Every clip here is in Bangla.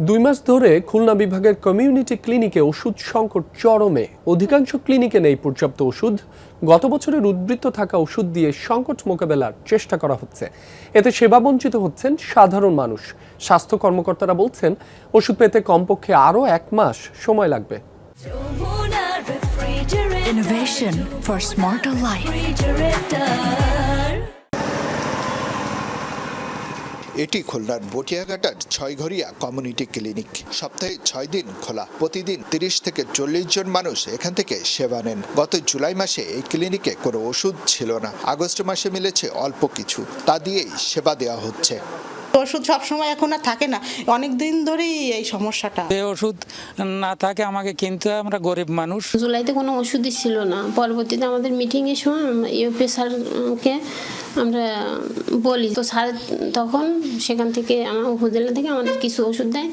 দুই মাস ধরে খুলনা বিভাগের কমিউনিটি ক্লিনিকে ওষুধ সংকট চরমে। অধিকাংশ ক্লিনিকে নেই পর্যাপ্ত ওষুধ। গত বছরের উদ্বৃত্ত থাকা ওষুধ দিয়ে সংকট মোকাবেলার চেষ্টা করা হচ্ছে। এতে সেবাবঞ্চিত হচ্ছেন সাধারণ মানুষ। স্বাস্থ্য কর্মকর্তারা বলছেন, ওষুধ পেতে কমপক্ষে আরও এক মাস সময় লাগবে। Innovation for smarter life. এটি খুলনার বটিয়াঘাটার ছয়ঘরিয়া কমিউনিটি ক্লিনিক। সপ্তাহে ছয় দিন খোলা। প্রতিদিন তিরিশ থেকে চল্লিশ জন মানুষ এখান থেকে সেবা নেন। গত জুলাই মাসে এই ক্লিনিকে কোনো ওষুধ ছিল না। আগস্ট মাসে মিলেছে অল্প কিছু। তা দিয়েই সেবা দেওয়া হচ্ছে। ওষুধ সবসময় এখন আর থাকে না। অনেক দিন ধরেই এই সমস্যাটা। যে ওষুধ না থাকে আমাকে কিনতে হয় আমরা গরিব মানুষ। জুলাইতে কোনো ওষুধই ছিল না। পরবর্তীতে আমাদের মিটিংয়ের সময় ইউপি স্যারকে আমরা বলি তো স্যার তখন সেখান থেকে আমার উপজেলা থেকে আমাদের কিছু ওষুধ দেয়।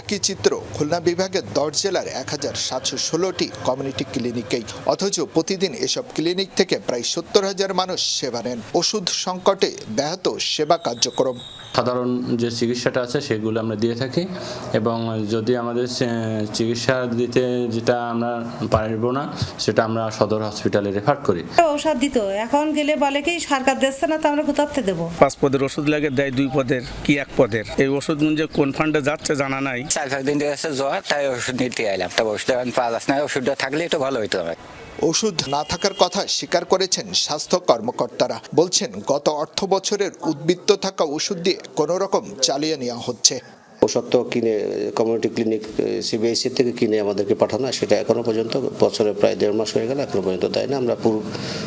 একই চিত্র খুলনা বিভাগের দশ জেলার এক হাজার সাতশো ষোলোটি কমিউনিটি ক্লিনিকেই অথচ প্রতিদিন এসব ক্লিনিক থেকে প্রায় সত্তর হাজার মানুষ সেবা নেন। ওষুধ সংকটে ব্যাহত সেবা কার্যক্রম। সাধারণ যে চিকিৎসাটা আছে সেগুলো আমরা দিয়ে থাকি এবং যদি আমাদের চিকিৎসা দিতে যেটা আমরা পারব না সেটা আমরা সদর হসপিটালে রেফার করি। ঔষধ দিত এখন গেলে বলে কি সরকার দিচ্ছে না তো আমরা কোথাতে দেবো? পাঁচ পদের ওষুধ লাগে দেয় দুই পদের কি এক পদের? এই ওষুধ যে কোন ফান্ডে যাচ্ছে জানা নাই। চার পাঁচ দিন আছে জ্বর তাই ওষুধ নিতে এলাম তা ওষুধ এখন পাওয়া যাচ্ছে না ওষুধটা থাকলে একটু ভালো হইতো আমার। ওষুধ না থাকার কথা স্বীকার করেছেন স্বাস্থ্য কর্মকর্তারা। বলছেন, গত অর্থ বছরের উদ্বৃত্ত থাকা ওষুধ দিয়ে কোনো রকম চালিয়ে নেওয়া হচ্ছে। ওষুধ তো কিনে কমিউনিটি ক্লিনিক সিবিএসসি থেকে কিনে আমাদেরকে পাঠানো সেটা এখনও পর্যন্ত বছরে প্রায় দেড় মাস হয়ে গেল, এখনও পর্যন্ত দেয় না। আমরা পূর্ব-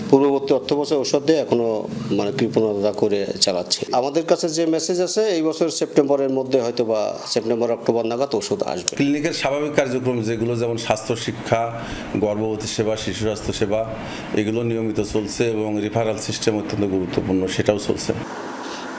পূর্ববর্তী অর্থ বছর ওষুধ দিয়ে এখনও মানে কৃপণতা করে চালাচ্ছি। আমাদের কাছে যে মেসেজ আছে, এই বছর সেপ্টেম্বরের মধ্যে হয়তো বা সেপ্টেম্বর, অক্টোবর নাগাদ ওষুধ আসবে। ক্লিনিকের স্বাভাবিক কার্যক্রম যেগুলো, যেমন স্বাস্থ্য শিক্ষা, গর্ভবতী সেবা, শিশু স্বাস্থ্য সেবা, এগুলো নিয়মিত চলছে এবং রিফারাল সিস্টেম অত্যন্ত গুরুত্বপূর্ণ, সেটাও চলছে।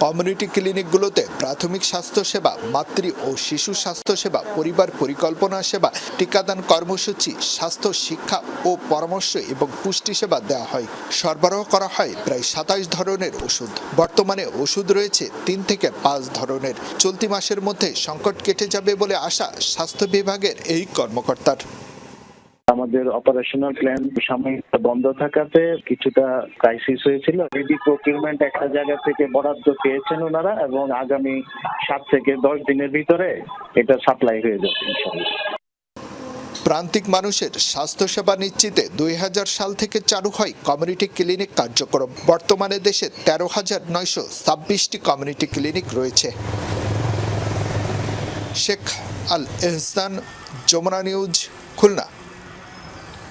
কমিউনিটি ক্লিনিকগুলোতে প্রাথমিক স্বাস্থ্য সেবা মাতৃ ও শিশু স্বাস্থ্য সেবা পরিবার পরিকল্পনা সেবা, টিকাদান কর্মসূচি, স্বাস্থ্য শিক্ষা ও পরামর্শ এবং পুষ্টি সেবা দেওয়া হয়। সরবরাহ করা হয় প্রায় সাতাশ ধরনের ওষুধ। বর্তমানে ওষুধ রয়েছে তিন থেকে পাঁচ ধরনের। চলতি মাসের মধ্যে সংকট কেটে যাবে বলে আশা স্বাস্থ্য বিভাগের এই কর্মকর্তার। আমাদের অপারেশনাল প্ল্যান সাময়িক বন্ধ থাকাতে কিছুটা ক্রাইসিস হয়েছিল। রেডি প্রকিউরমেন্ট একটা জায়গা থেকে বরাদ্দ পেয়েছেন ওনারা এবং আগামী সাত থেকে দশ দিনের ভিতরে এটা সাপ্লাই হয়ে যাবে প্রান্তিক মানুষের স্বাস্থ্যসেবা নিশ্চিতে দুই হাজার সাল থেকে চালু হয় কমিউনিটি ক্লিনিক কার্যক্রম। বর্তমানে দেশে তেরো হাজার নয়শো ছাব্বিশটি কমিউনিটি ক্লিনিক রয়েছে। শেখ আল এহসান যমুনা নিউজ, খুলনা।